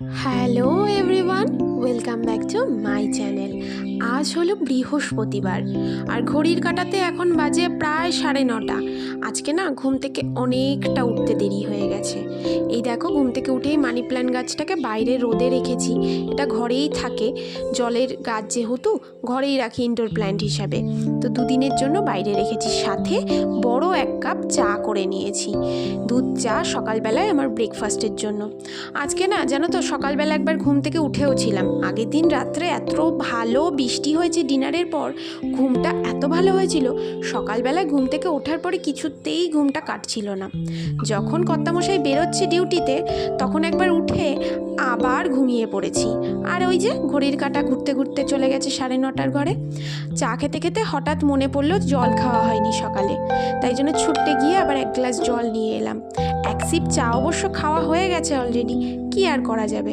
Hello everyone welcome back to my channel আজ হলো বৃহস্পতিবার। আর ঘড়ির কাটাতে এখন বাজে প্রায় সাড়ে নটা। আজকে না ঘুম থেকে অনেকটা উঠতে দেরি হয়ে গেছে। এই দেখো, ঘুম থেকে উঠেই মানি প্ল্যান্ট গাছটাকে বাইরে রোদে রেখেছি। এটা ঘরেই থাকে। জলের গাছ যেহেতু, ঘরেই রাখি ইনডোর প্ল্যান্ট হিসাবে। তো দুদিনের জন্য বাইরে রেখেছি। সাথে বড় এক কাপ চা করে নিয়েছি। দুধ চা সকালবেলায় আমার ব্রেকফাস্টের জন্য। আজকে না, জানো তো সকালবেলা একবার ঘুম থেকে উঠেও ছিলাম। আগের দিন রাত্রে এত ভালো বৃষ্টি হয়েছে ডিনারের পর, ঘুমটা এত ভালো হয়েছিল সকালবেলায় ঘুম থেকে ওঠার পরে কিছুতেই ঘুমটা কাটছিল না। যখন কর্তামশাই বেরোচ্ছে ডিউটিতে, তখন একবার উঠে আবার ঘুমিয়ে পড়েছি। আর ওই যে ঘড়ির কাটা ঘুরতে ঘুরতে চলে গেছে সাড়ে নটার ঘরে। চা খেতে খেতে হঠাৎ মনে পড়ল জল খাওয়া হয়নি সকালে। তাই জন্য ছুটতে গিয়ে আবার এক গ্লাস জল নিয়ে এলাম। এক সিপ চা অবশ্য খাওয়া হয়ে গেছে অলরেডি কি আর করা যাবে।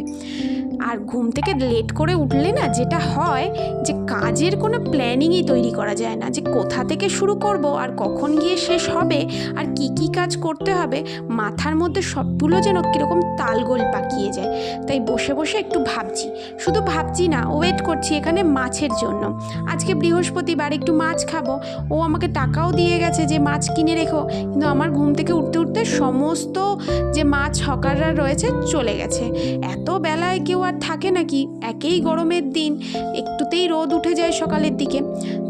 আর ঘুম থেকে লেট করে উঠলে না যেটা হয় যে কাজের কোনো প্ল্যানিংই তৈরি করা যায় না। যে কোথা থেকে শুরু করব, আর কখন গিয়ে শেষ হবে, আর কি কি কাজ করতে হবে, মাথার মধ্যে সবগুলো যেন কীরকম তালগোল পাকিয়ে যায়। তাই বসে বসে একটু ভাবছি। শুধু ভাবছি না, ওয়েট করছি এখানে মাছের জন্য। আজকে বৃহস্পতিবার, একটু মাছ খাব। ও আমাকে টাকাও দিয়ে গেছে যে মাছ কিনে রেখো। কিন্তু আমার ঘুম থেকে উঠতে উঠতে সমস্ত যে মাছ হকাররা রয়েছে চলে গেছে। এত বেলায় কেউ আর থাকে নাকি? একেই গরমের দিন। একটুতেই রোদ উঠে যায় সকালের দিকে।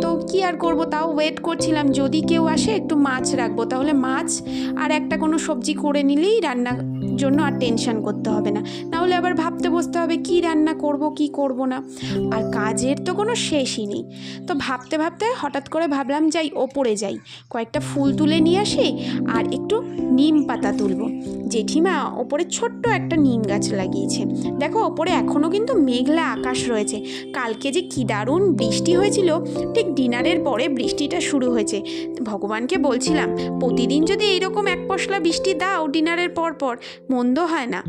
তো কি আর করব তাও ওয়েট করছিলাম। যদি কেউ আসে, একটু মাছ রাখব। তাহলে মাছ আর একটা কোনো সবজি করে নিলেই রান্নার জন্য আর টেনশান করতে হবে না নাহলে আবার ভাবতে বসতে হবে, কি রান্না করব, কি করব না? আর কাজের তো কোনো শেষই নেই। তো ভাবতে ভাবতে হঠাৎ করে ভাবলাম যাই, ওপরে যাই। কয়েকটা ফুল তুলে নিয়ে আসি আর একটু নিম পাতা তুলব। জেঠিমা ওপরে ছোট্ট একটা নিম গাছ লাগিয়েছে। দেখো, ওপরে এখনও কিন্তু মেঘলা আকাশ রয়েছে। কালকে যে কী দারুণ বৃষ্টি হয়েছিল, ঠিক ডিনারের পরে বৃষ্টিটা শুরু হয়েছে। ভগবানকে বলছিলাম, প্রতিদিন যদি এইরকম এক পশলা বৃষ্টি দাও ডিনারের পর পর মন্দ হয় না।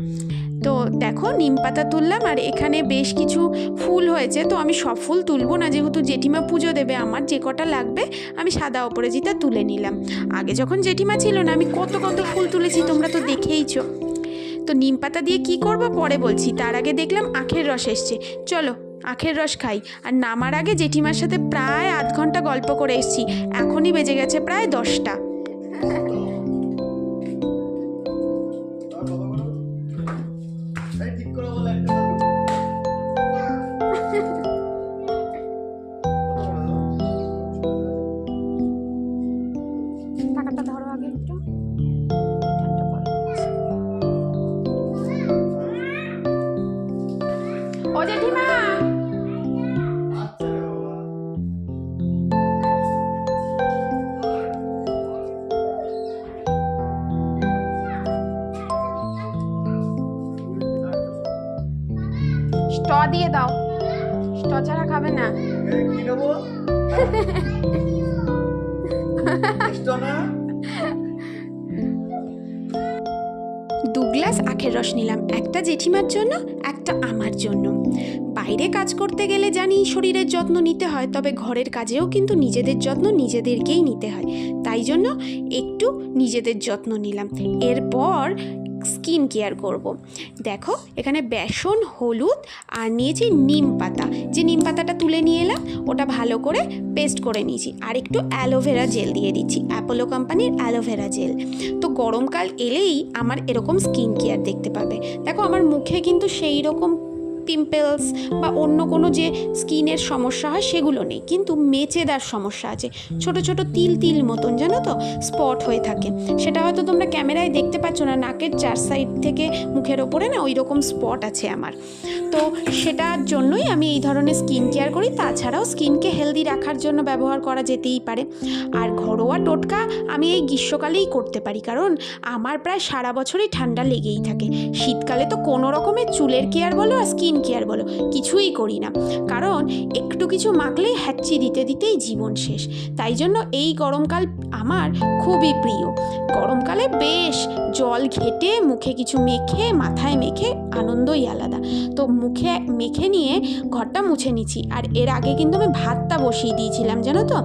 তো দেখো, নিম পাতা তুললাম আর এখানে বেশ কিছু ফুল হয়েছে। তো আমি সব ফুল তুলবো না, যেহেতু জেঠিমা পুজো দেবে, আমার যে কটা লাগবে আমি সাদা অপরাজিতা তুলে নিলাম। আগে যখন জেঠিমা ছিল না, আমি কত কত ফুল তুলেছি, তোমরা তো দেখেইছো। তো নিম পাতা দিয়ে কি করব? পরে বলছি। তার আগে দেখলাম আখের রস এসছে। চলো, আখের রস খাই। আর নামার আগে জেঠিমার সাথে প্রায় আধ ঘণ্টা গল্প করে এসেছি। এখনই বেজে গেছে প্রায় দশটা। স্ট দিয়ে দাও। স্ট ছাড়া খাবে না? দু গ্লাস আখের রস নিলাম একটা জেঠিমার জন্য একটা আমার জন্য। বাইরে কাজ করতে গেলে জানি শরীরের যত্ন নিতে হয় তবে ঘরের কাজেও কিন্তু নিজেদের যত্ন নিজেদেরকেই নিতে হয়। তাই জন্য একটু নিজেদের যত্ন নিলাম। এরপর স্কিন কেয়ার করব। দেখো, এখানে বেসন, হলুদ আর নিয়েছি নিম পাতা। যে নিম পাতাটা তুলে নিয়ে এলাম, ওটা ভালো করে পেস্ট করে নিয়েছি। আর একটু অ্যালোভেরা জেল দিয়ে দিচ্ছি, অ্যাপোলো কোম্পানির অ্যালোভেরা জেল। তো গরমকাল এলেই আমার এরকম স্কিন কেয়ার দেখতে পাবে। দেখো, আমার মুখে কিন্তু সেই রকম পিম্পলস বা অন্য কোনো যে স্কিনের সমস্যা হয় সেগুলো নেই। কিন্তু মেচেদার সমস্যা আছে। ছোট ছোট তিল তিল মতন, জানো তো? স্পট হয়ে থাকে। সেটা হয়তো তোমরা ক্যামেরায় দেখতে পাচ্ছ না, নাকের চার সাইড থেকে মুখের ওপরে না ওই রকম স্পট আছে আমার। তো সেটার জন্যই আমি এই ধরনের স্কিন কেয়ার করি। তাছাড়াও স্কিনকে হেলদি রাখার জন্য ব্যবহার করা যেতেই পারে। আর ঘরোয়া টোটকা আমি এই গ্রীষ্মকালেই করতে পারি। কারণ আমার প্রায় সারা বছরই ঠান্ডা লেগেই থাকে। শীতকালে তো কোনো রকমের চুলের কেয়ার বলো আর স্কিন কেয়ার বলো? কিছুই করি না। কারণ একটু কিছু মাখলেই হ্যাচি দিতে দিতেই জীবন শেষ। তাই জন্য এই গরমকাল আমার খুবই প্রিয়। গরমকালে বেশ জল ঘেটে মুখে কিছু মেখে, মাথায় মেখে আনন্দই আলাদা। তো মুখে, মেখে নিয়ে ঘরটা মুছে নিচ্ছি। আর এর আগে কিন্তু আমি ভাতটা বসিয়ে দিয়েছিলাম, জানো তো?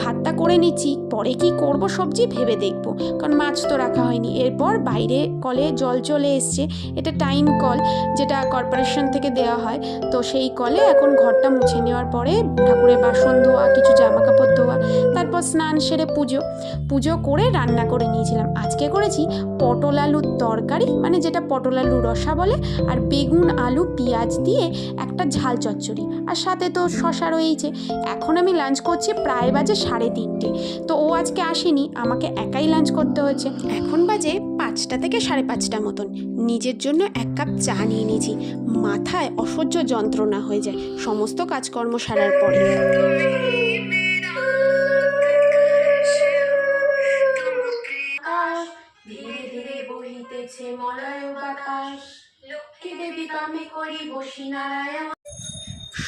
ভাতটা করে নিচ্ছি, পরে কি করব সবজি ভেবে দেখব। কারণ মাছ তো রাখা হয়নি। এরপর বাইরে কলে জল চলে এসছে। এটা টাইম কল, যেটা কর্পোরেশন থেকে দেওয়া হয়। তো সেই কলে এখন ঘরটা মুছে নেওয়ার পরে ঠাকুরের বাসন ধোয়া, কিছু জামা কাপড় ধোয়া, তারপর স্নান সেরে পুজো। পুজো করে রান্না করে নিয়েছিলাম। আজকে করেছি পটল আলুর তরকারি মানে যেটা পটল আলু রসা বলে, আর বেগুন, আলু, পেঁয়াজ দিয়ে একটা ঝাল চচ্চড়ি। আর সাথে তো শশা রয়েইছে। এখন আমি লাঞ্চ করছি প্রায় বাজে সাড়ে তিনটে। তো ও আজকে আসেনি, আমাকে একাই লাঞ্চ করতে হয়েছে। এখন বাজে পাঁচটা থেকে সাড়ে পাঁচটা মতন। নিজের জন্য এক কাপ চা নিয়ে নিয়েছি। মাথায় অসহ্য যন্ত্রণা হয়ে যায়। সমস্ত কাজকর্ম সারার পরে।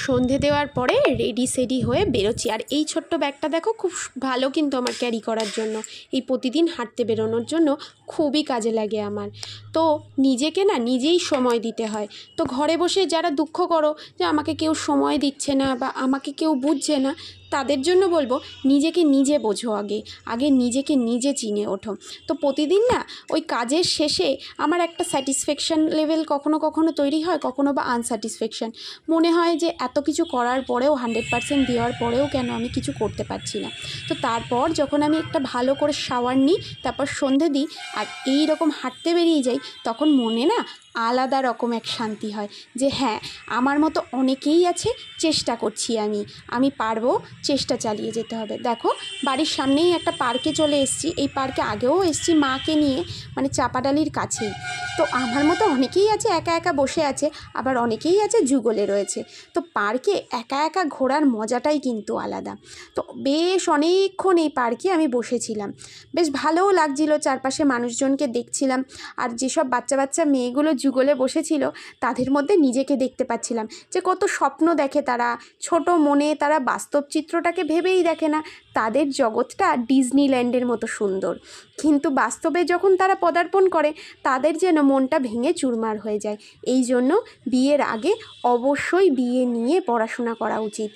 সন্ধে দেওয়ার পরে রেডি সেডি হয়ে বেরোচ্ছি। আর এই ছোট্ট ব্যাগটা দেখো, খুব ভালো কিন্তু আমার ক্যারি করার জন্য। এই প্রতিদিন হাঁটতে বেরোনোর জন্য খুবই কাজে লাগে আমার। তো নিজেকে না, নিজেই সময় দিতে হয়। তো ঘরে বসে যারা দুঃখ করো যে আমাকে কেউ সময় দিচ্ছে না বা আমাকে কেউ বুঝছে না তাদের জন্য বলব, নিজেকে নিজে বোঝো আগে আগে নিজেকে নিজে চিনে ওঠো। তো প্রতিদিন না, ওই কাজের শেষে আমার একটা স্যাটিসফ্যাকশান লেভেল কখনো কখনো তৈরি হয়, কখনো বা আনস্যাটিসফ্যাকশান মনে হয় যে এত কিছু করার পরেও হান্ড্রেড পার্সেন্ট দেওয়ার পরেও কেন আমি কিছু করতে পারছি না। তো তারপর যখন আমি একটা ভালো করে শাওয়ার নিই, তারপর সন্ধে দিই, আর এই রকম হাঁটতে বেরিয়ে যাই, তখন মনে না আলাদা রকম এক শান্তি হয় যে হ্যাঁ আমার মতো অনেকেই আছে, চেষ্টা করছি আমি। আমি পারব, চেষ্টা চালিয়ে যেতে হবে। দেখো, বাড়ির সামনেই একটা পার্কে চলে এসেছি। এই পার্কে আগেও এসেছি মাকে নিয়ে মানে চাপাডালির কাছেই। তো আমার মতো অনেকেই আছে, একা একা বসে আছে, আবার অনেকেই আছে যুগলে রয়েছে। তো পার্কে একা একা ঘোরার মজাটাই কিন্তু আলাদা। তো বেশ অনেকক্ষণ এই পার্কে আমি বসেছিলাম। বেশ ভালোও লাগছিল, চারপাশে মানুষজনকে দেখছিলাম। আর যেসব বাচ্চা বাচ্চা মেয়েগুলো যুগলে বসেছিল, তাদের মধ্যে নিজেকে দেখতে পাচ্ছিলাম যে কত স্বপ্ন দেখে তারা, ছোট মনে তারা বাস্তব চিত্রটাকে ভেবেই দেখে না, তাদের জগৎটা ডিজনিল্যান্ডের মতো সুন্দর। কিন্তু বাস্তবে যখন তারা পদার্পণ করে, তাদের যেন মনটা ভেঙে চুরমার হয়ে যায়। এই জন্য বিয়ের আগে অবশ্যই বিয়ে নিয়ে পড়াশোনা করা উচিত।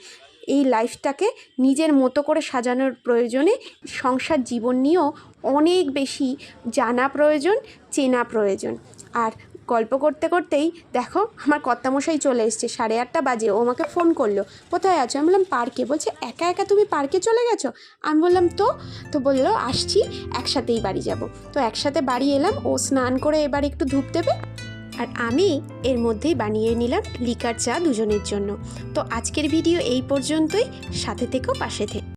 এই লাইফটাকে নিজের মতো করে সাজানোর প্রয়োজনে সংসার জীবন নিয়েও অনেক বেশি জানা প্রয়োজন, চেনা প্রয়োজন। আর গল্প করতে করতেই দেখো আমার কর্তামশাই চলে এসছে, সাড়ে আটটা বাজে। ও আমাকে ফোন করল, কোথায় আছো? আমি বললাম, পার্কে। বলছে, একা একা তুমি পার্কে চলে গেছো? আমি বললাম, তো। তো বলল, আসছি, একসাথেই বাড়ি যাব। তো একসাথে বাড়ি এলাম, ও স্নান করে এবার একটু ধূপ দেবে আর আমি এর মধ্যেই বানিয়ে নিলাম লিকার চা দুজনের জন্য। তো আজকের ভিডিও এই পর্যন্তই, সাথে থেকেও পাশে থেকে।